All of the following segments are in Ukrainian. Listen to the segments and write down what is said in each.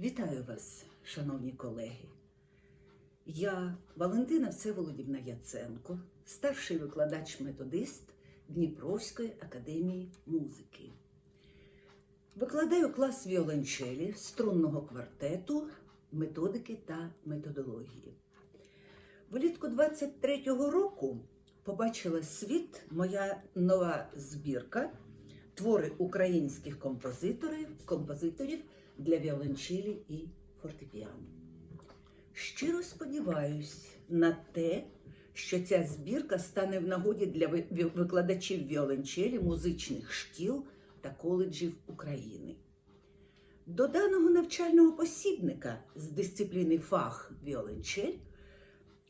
Вітаю вас, шановні колеги. Я Валентина Всеволодівна Яценко, старший викладач-методист Дніпровської академії музики. Викладаю клас віолончелі, струнного квартету, методики та методології. Влітку 23-го року побачила світ моя нова збірка твори українських композиторів, композиторів для віолончелі і фортепіано. Щиро сподіваюсь на те, що ця збірка стане в нагоді для викладачів віолончелі, музичних шкіл та коледжів України. До даного навчального посібника з дисципліни фах віолончель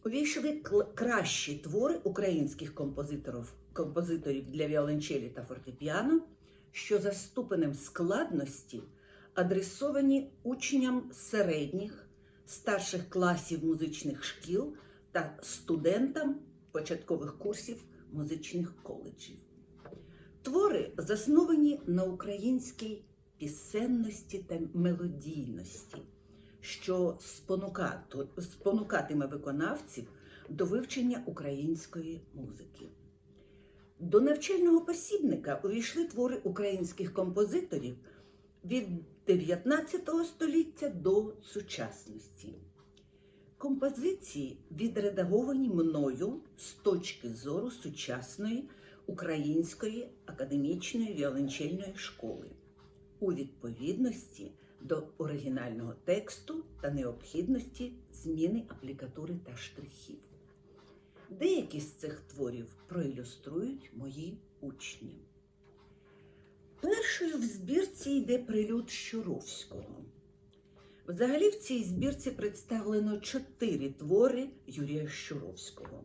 увійшли кращі твори українських композиторів, композиторів для віолончелі та фортепіано, що за ступенем складності адресовані учням середніх, старших класів музичних шкіл та студентам початкових курсів музичних коледжів. Твори засновані на українській пісенності та мелодійності, що спонукатиме виконавців до вивчення української музики. До навчального посібника увійшли твори українських композиторів від 19 століття до сучасності. Композиції відредаговані мною з точки зору сучасної української академічної віолончельної школи у відповідності до оригінального тексту та необхідності зміни аплікатури та штрихів. Деякі з цих творів проілюструють мої учні. Першою в збірці йде прилюд Щуровського. Взагалі в цій збірці представлено чотири твори Юрія Щуровського.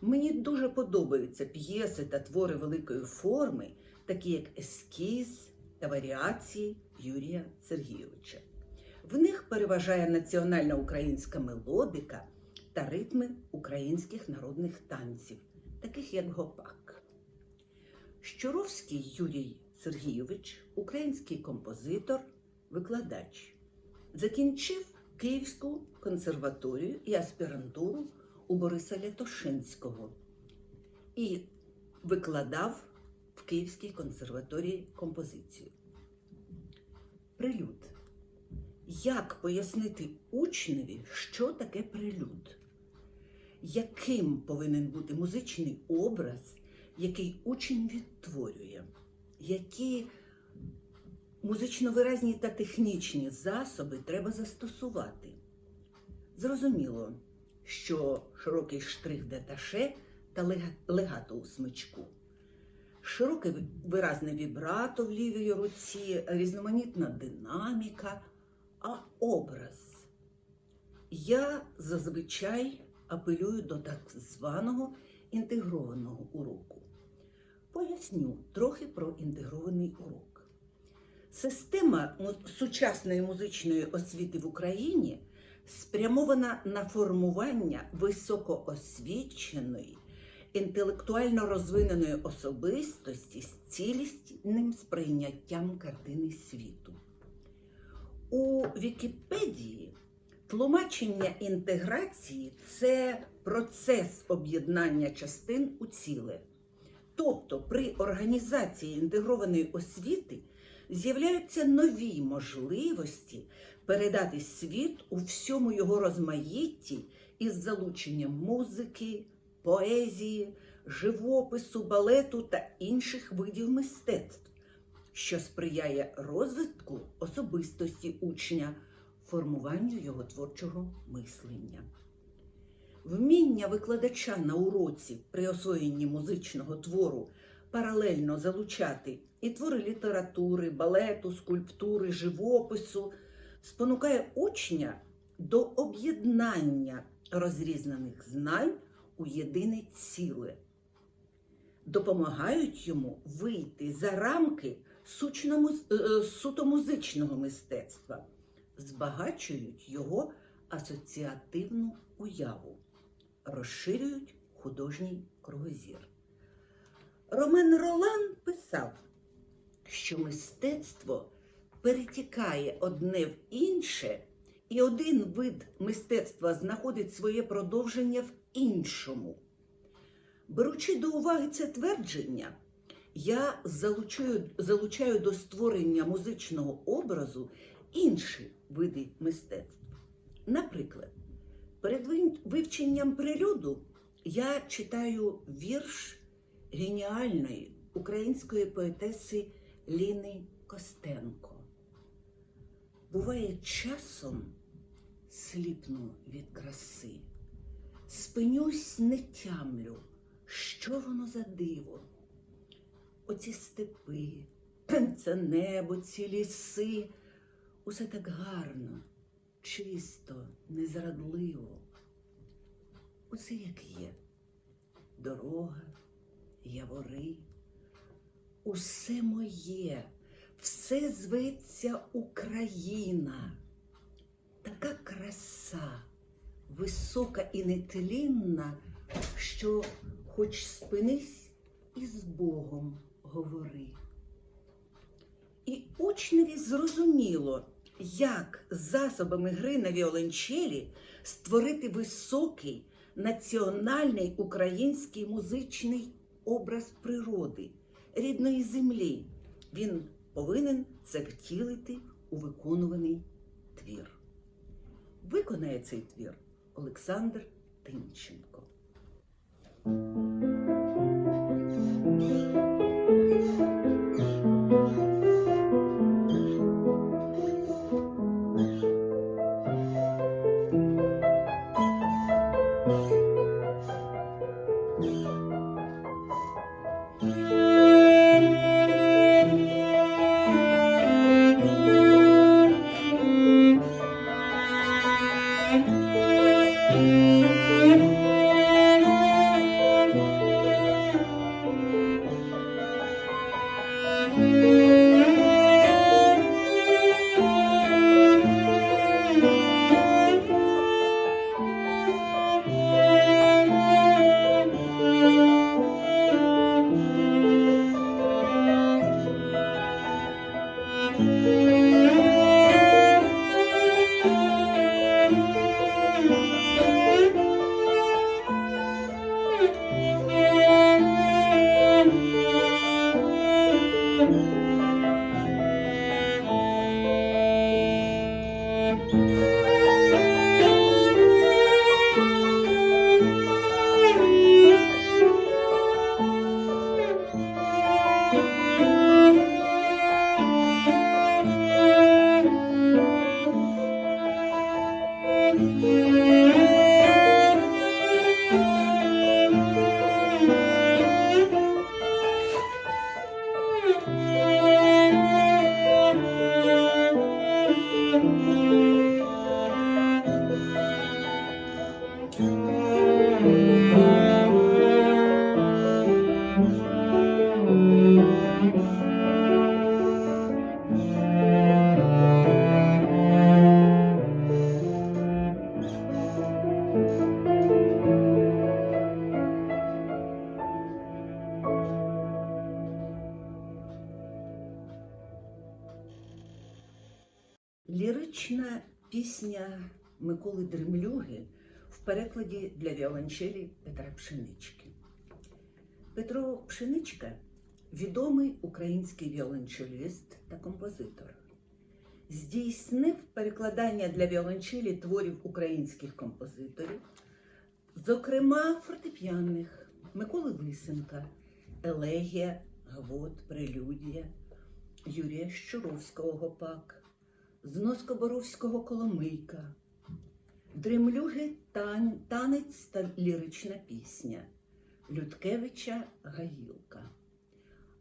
Мені дуже подобаються п'єси та твори великої форми, такі як ескіз та варіації Юрія Сергійовича. В них переважає національна українська мелодика та ритми українських народних танців, таких як гопак. Щуровський Юрій Сергійович, український композитор, викладач. Закінчив Київську консерваторію і аспірантуру у Бориса Лятошинського і викладав в Київській консерваторії композицію. Прилюд. Як пояснити учневі, що таке прилюд? Яким повинен бути музичний образ, який учень відтворює? Які музично-виразні та технічні засоби треба застосувати? Зрозуміло, що широкий штрих деташе та лега- легато у смичку. Широке ви- виразне вібрато в лівій руці, різноманітна динаміка, а образ. Я зазвичай апелюю до так званого інтегрованого уроку. Поясню трохи про інтегрований урок. Система сучасної музичної освіти в Україні спрямована на формування високоосвіченої, інтелектуально розвиненої особистості з цілісним сприйняттям картини світу. У Вікіпедії тлумачення інтеграції це процес об'єднання частин у ціле. Тобто при організації інтегрованої освіти з'являються нові можливості передати світ у всьому його розмаїтті із залученням музики, поезії, живопису, балету та інших видів мистецтв, що сприяє розвитку особистості учня, формуванню його творчого мислення. Вміння викладача на уроці при освоєнні музичного твору паралельно залучати і твори літератури, балету, скульптури, живопису спонукає учня до об'єднання розрізнених знань у єдине ціле, допомагають йому вийти за рамки сучному- е, суто музичного мистецтва, збагачують його асоціативну уяву, розширюють художній кругозір. Ромен Ролан писав, що мистецтво перетікає одне в інше, і один вид мистецтва знаходить своє продовження в іншому. Беручи до уваги це твердження, я залучаю, залучаю до створення музичного образу інші види мистецтв. Наприклад, перед вивченням прелюду я читаю вірш геніальної української поетеси Ліни Костенко. Буває часом сліпну від краси, спинюсь, не тямлю, що воно за диво. Оці степи, це небо, ці ліси, усе так гарно, чисто, незрадливо. Усе як є. Дорога, явори, усе моє, все зветься Україна. Така краса, висока і нетлінна, що хоч спинись і з Богом говори. І учневі зрозуміло, як засобами гри на віолончелі створити високий національний український музичний образ природи, рідної землі. Він повинен це втілити у виконуваний твір. Виконає цей твір Олександр Тимченко. Лірична перекладі для віолончелі Петра Пшенички. Петро Пшеничка відомий український віолончеліст та композитор. Здійснив перекладання для віолончелі творів українських композиторів, зокрема фортепіанних Миколи Лисенка, Елегія, Гвот, Прелюдія, Юрія Щуровського Гопак, Зноскоборовського Коломийка, Дремлюги тан- танець та лірична пісня Людкевича Гаїлка.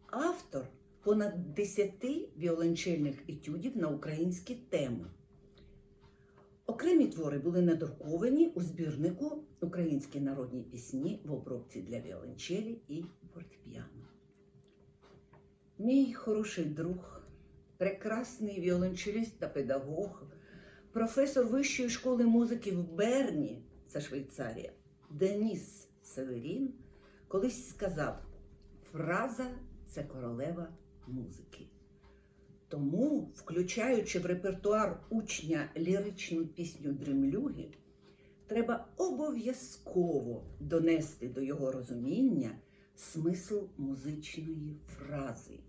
Автор понад 10 віолончельних етюдів на українські теми. Окремі твори були надруковані у збірнику Українські народні пісні в обробці для віолончелі і фортепіано. Мій хороший друг, прекрасний віолончеліст та педагог, професор Вищої школи музики в Берні, це Швейцарія, Деніс Северін, колись сказав: фраза це королева музики. Тому, включаючи в репертуар учня ліричну пісню Дрімлюги, треба обов'язково донести до його розуміння смисл музичної фрази,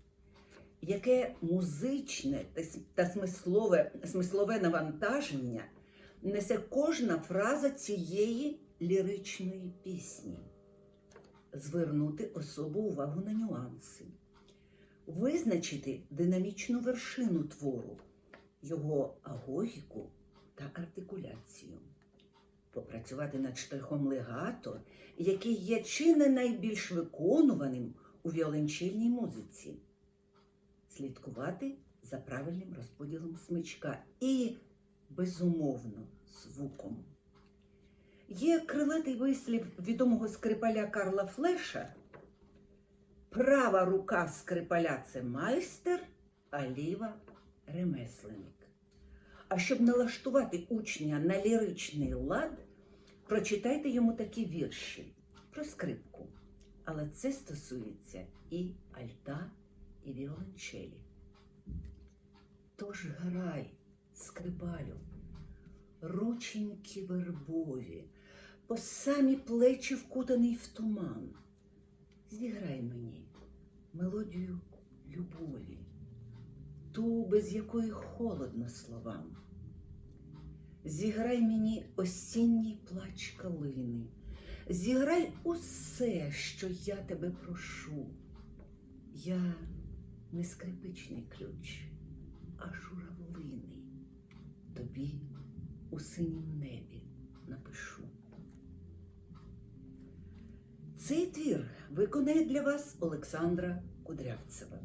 яке музичне та смислове, смислове навантаження несе кожна фраза цієї ліричної пісні. Звернути особу увагу на нюанси, визначити динамічну вершину твору, його агогіку та артикуляцію, попрацювати над штрихом легато, який є чи не найбільш виконуваним у віолончельній музиці, слідкувати за правильним розподілом смичка і, безумовно, звуком. Є крилатий вислів відомого скрипаля Карла Флеша. Права рука скрипаля це майстер, а ліва ремесленник. А щоб налаштувати учня на ліричний лад, прочитайте йому такі вірші про скрипку. Але це стосується і альта, і віолончелі. Тож грай, скрипалю, рученьки вербові, по самі плечі вкутаний в туман. Зіграй мені мелодію любові, ту, без якої холодно словам. Зіграй мені осінній плач калини, зіграй усе, що я тебе прошу. Я не скрипичний ключ, а журавлиний. Тобі у синім небі напишу. Цей твір виконає для вас Олександра Кудрявцева.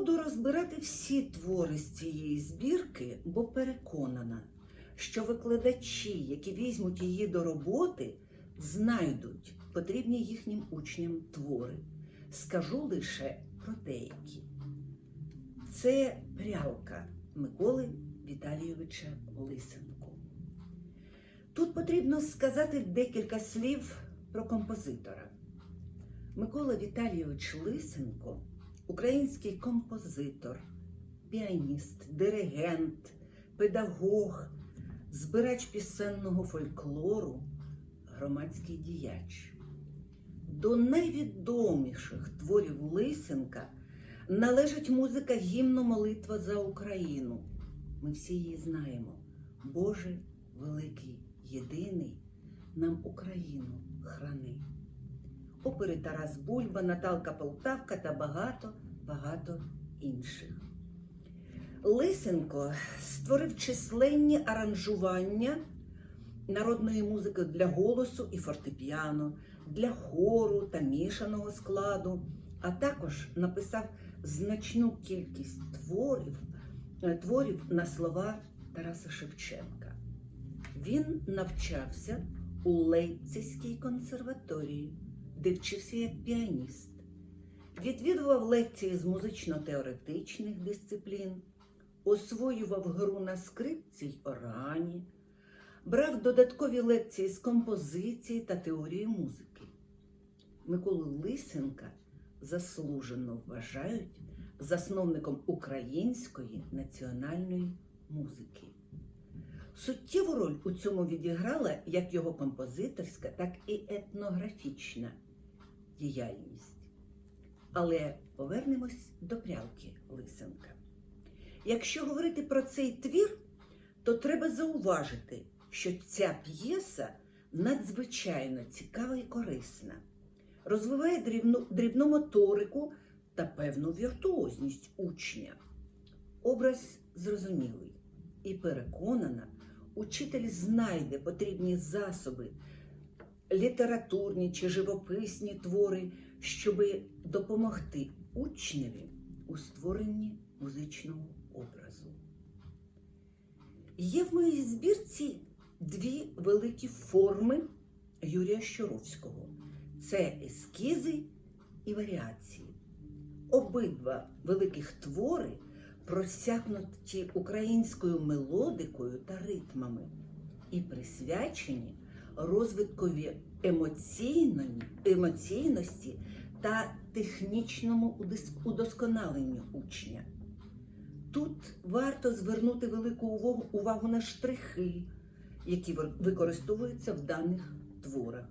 Буду розбирати всі твори з цієї збірки, бо переконана, що викладачі, які візьмуть її до роботи, знайдуть потрібні їхнім учням твори. Скажу лише про деякі. Це прялка Миколи Віталійовича Лисенко. Тут потрібно сказати декілька слів про композитора. Микола Віталійович Лисенко український композитор, піаніст, диригент, педагог, збирач пісенного фольклору, громадський діяч. До найвідоміших творів Лисенка належить музика гімну Молитва за Україну. Ми всі її знаємо. Боже великий, єдиний, нам Україну храни. Опери Тарас Бульба, Наталка Полтавка та багато, багато інших. Лисенко створив численні аранжування народної музики для голосу і фортепіано, для хору та мішаного складу, а також написав значну кількість творів, е, творів на слова Тараса Шевченка. Він навчався у Лейпцизькій консерваторії, де вчився як піаніст. Відвідував лекції з музично-теоретичних дисциплін, освоював гру на скрипці й органі, брав додаткові лекції з композиції та теорії музики. Миколу Лисенка заслужено вважають засновником української національної музики. Суттєву роль у цьому відіграла як його композиторська, так і етнографічна діяльність. Але повернемось до прялки Лисенка. Якщо говорити про цей твір, то треба зауважити, що ця п'єса надзвичайно цікава і корисна, розвиває дрібну, дрібну моторику та певну віртуозність учня. Образ зрозумілий і переконана, учитель знайде потрібні засоби, літературні чи живописні твори, щоби допомогти учневі у створенні музичного образу. Є в моїй збірці дві великі форми Юрія Щоровського: це ескізи і варіації. Обидва великих твори просякнуті українською мелодикою та ритмами і присвячені розвиткові емоційності та технічному удосконаленню учня. Тут варто звернути велику увагу, увагу на штрихи, які використовуються в даних творах.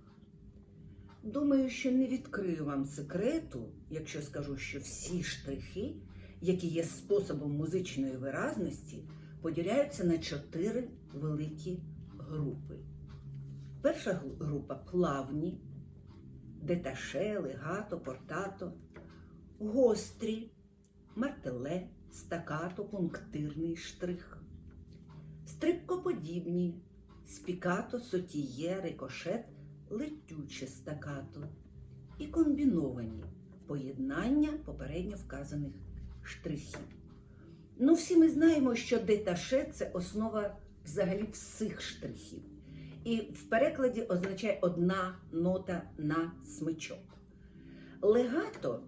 Думаю, що не відкрию вам секрету, якщо скажу, що всі штрихи, які є способом музичної виразності, поділяються на чотири великі групи. Перша група плавні, деташе, легато, портато, гострі, мартеле, стакато, пунктирний штрих, стрибкоподібні, спікато, сотіє, рикошет, летюче стакато і комбіновані поєднання попередньо вказаних штрихів. Ну, всі ми знаємо, що деташе це основа взагалі всіх штрихів. І в перекладі означає одна нота на смичок. Легато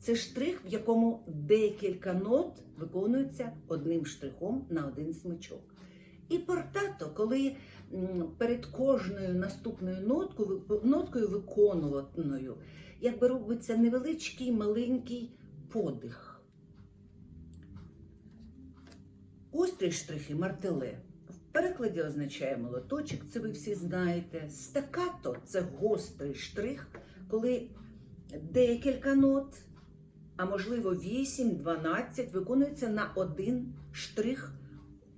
це штрих, в якому декілька нот виконуються одним штрихом на один смичок. І портато, коли перед кожною наступною ноткою, ноткою виконуваною, якби робиться невеличкий маленький подих. Острі штрихи мартеле. Перекладі означає молоточок, це ви всі знаєте. Стакато це гострий штрих, коли декілька нот, а можливо 8-12, виконуються на один штрих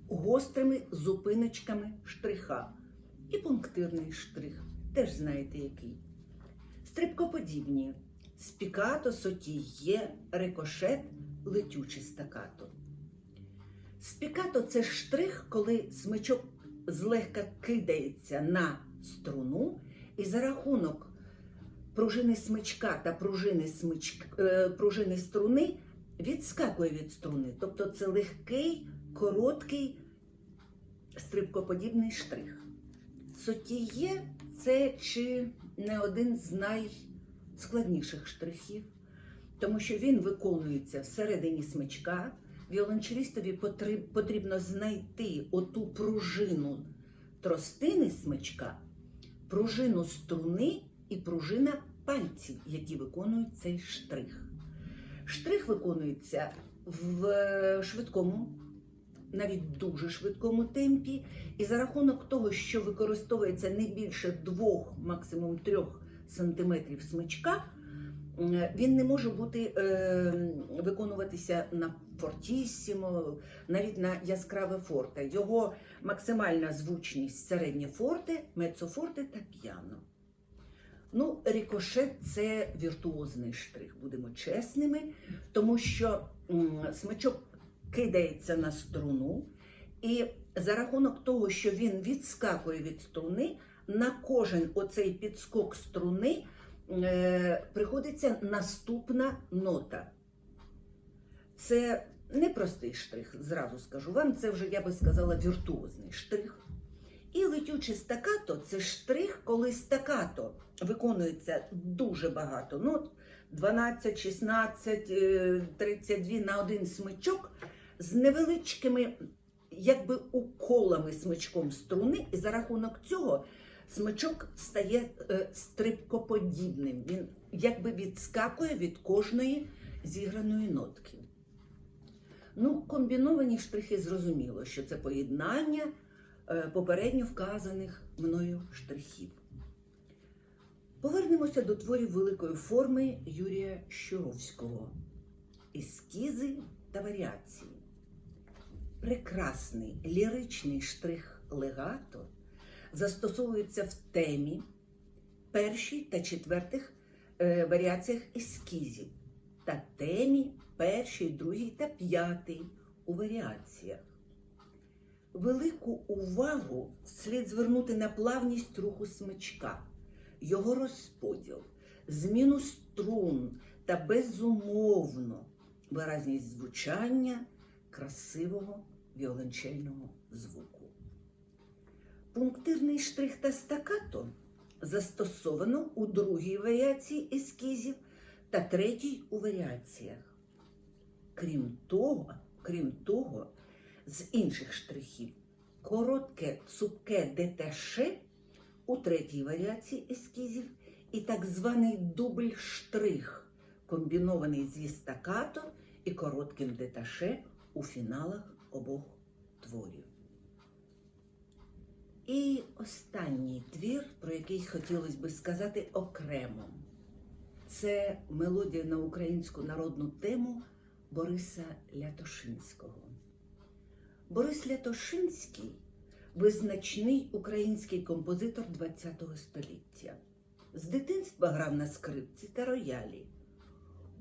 гострими зупиночками штриха. І пунктирний штрих, теж знаєте який. Стрибкоподібні. Спікато, сотіє, рикошет, летючий стакато. Спікато це штрих, коли смичок злегка кидається на струну, і за рахунок пружини смичка та пружини, смичк, е, пружини струни відскакує від струни. Тобто це легкий, короткий, стрибкоподібний штрих. Сотіє це чи не один з найскладніших штрихів, тому що він виконується всередині смичка. Віолончелістові потрібно знайти оту пружину тростини смичка, пружину струни і пружина пальців, які виконують цей штрих. Штрих виконується в е, швидкому, навіть дуже швидкому темпі, і за рахунок того, що використовується не більше двох, максимум трьох сантиметрів смичка, Він не може бути е, виконуватися на фортісімо, навіть на яскраве форте. Його максимальна звучність середнє форте, мецофорте та п'яно. Ну, рикошет це віртуозний штрих, будемо чесними, тому що смичок кидається на струну, І за рахунок того, що він відскакує від струни, на кожен оцей підскок струни приходиться наступна нота. Це не простий штрих, зразу скажу вам, це вже, я би сказала, віртуозний штрих. І летючий стакато це штрих, коли стакато виконується дуже багато нот, 12, 16, е, 32 на один смичок з невеличкими якби уколами смичком струни, і за рахунок цього смичок стає е, стрибкоподібним. Він якби відскакує від кожної зіграної нотки. Ну, комбіновані штрихи зрозуміло, що це поєднання е, попередньо вказаних мною штрихів. Повернемося до творів великої форми Юрія Щуровського. Ескізи та варіації. Прекрасний ліричний штрих легато застосовується в темі, першій та четвертих е, варіаціях ескізів та темі першій, другій та п'ятій у варіаціях. Велику увагу слід звернути на плавність руху смичка, його розподіл, зміну струн та безумовно виразність звучання красивого віолончельного звуку. Пунктирний штрих та стакато застосовано у другій варіації ескізів та третій у варіаціях. Крім того, крім того, з інших штрихів коротке цупке деташе у третій варіації ескізів і так званий дубль штрих, комбінований зі стакато і коротким деташе у фіналах обох творів. І останній твір, про який хотілося би сказати окремо, це мелодія на українську народну тему Бориса Лятошинського. Борис Лятошинський визначний український композитор ХХ століття. З дитинства грав на скрипці та роялі,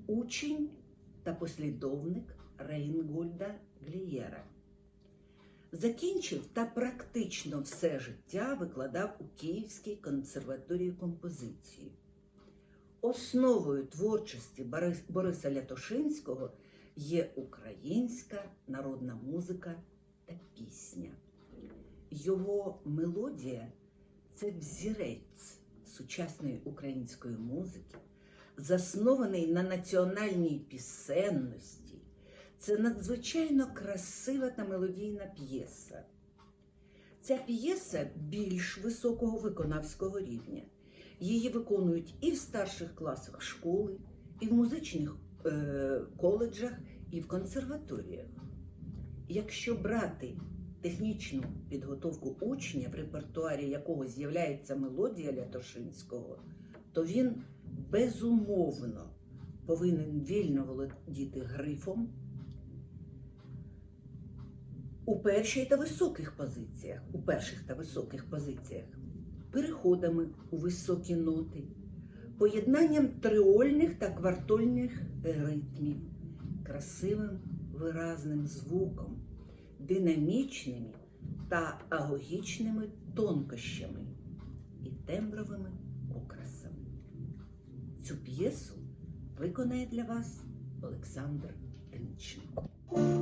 учень та послідовник Рейнгольда Глієра. Закінчив та практично все життя викладав у Київській консерваторії композиції. Основою творчості Бориса Лятошинського є українська народна музика та пісня. Його мелодія це взірець сучасної української музики, заснований на національній пісенності. Це надзвичайно красива та мелодійна п'єса. Ця п'єса більш високого виконавського рівня. Її виконують і в старших класах школи, і в музичних е, коледжах, і в консерваторіях. Якщо брати технічну підготовку учня, в репертуарі якого з'являється мелодія Лятошинського, то він безумовно повинен вільно володіти грифом у першій та високих позиціях, у перших та високих позиціях, переходами у високі ноти, поєднанням триольних та квартольних ритмів, красивим виразним звуком, динамічними та агогічними тонкощами і тембровими окрасами. Цю п'єсу виконає для вас Олександр Рінченко.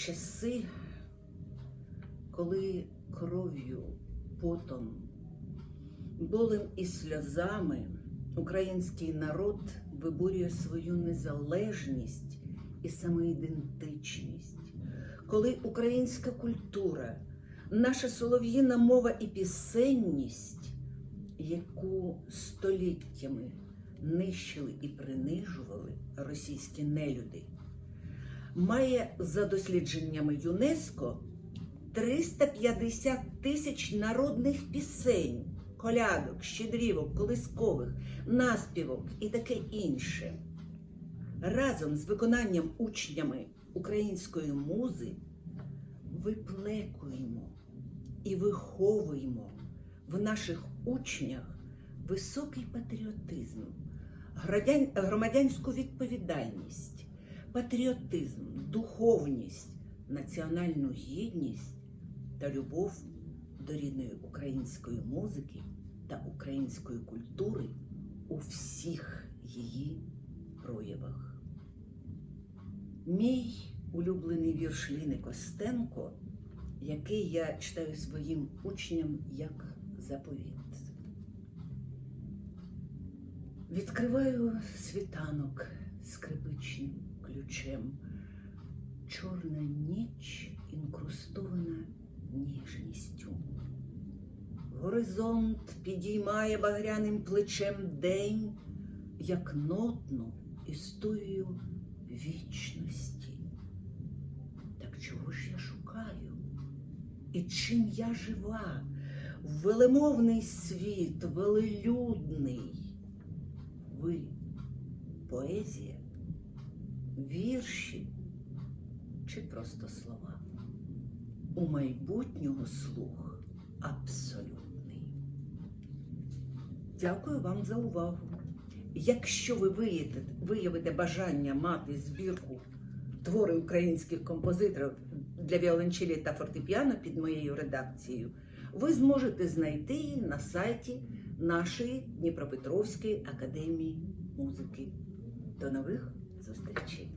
Часи, коли кров'ю, потом, болем і сльозами український народ виборює свою незалежність і самоідентичність, коли українська культура, наша солов'їна мова і пісенність, яку століттями нищили і принижували російські нелюди, має за дослідженнями ЮНЕСКО 350 тисяч народних пісень, колядок, щедрівок, колискових, наспівок і таке інше. Разом з виконанням учнями української музи виплекуємо і виховуємо в наших учнях високий патріотизм, громадянську відповідальність, патріотизм, духовність, національну гідність та любов до рідної української музики та української культури у всіх її проявах. Мій улюблений вірш Ліни Костенко, який я читаю своїм учням як заповіт. Відкриваю світанок скрипичним ключем. Чорна ніч інкрустована ніжністю. Горизонт підіймає багряним плечем день, як нотну історію вічності. Так чого ж я шукаю? І чим я жива? Велемовний світ, велелюдний. Ви поезія, вірші чи просто слова? У майбутнього слух абсолютний. Дякую вам за увагу. Якщо ви виявите, виявите бажання мати збірку твори українських композиторів для віолончелі та фортепіано під моєю редакцією, ви зможете знайти її на сайті нашої Дніпропетровської академії музики. До нових зустрічей!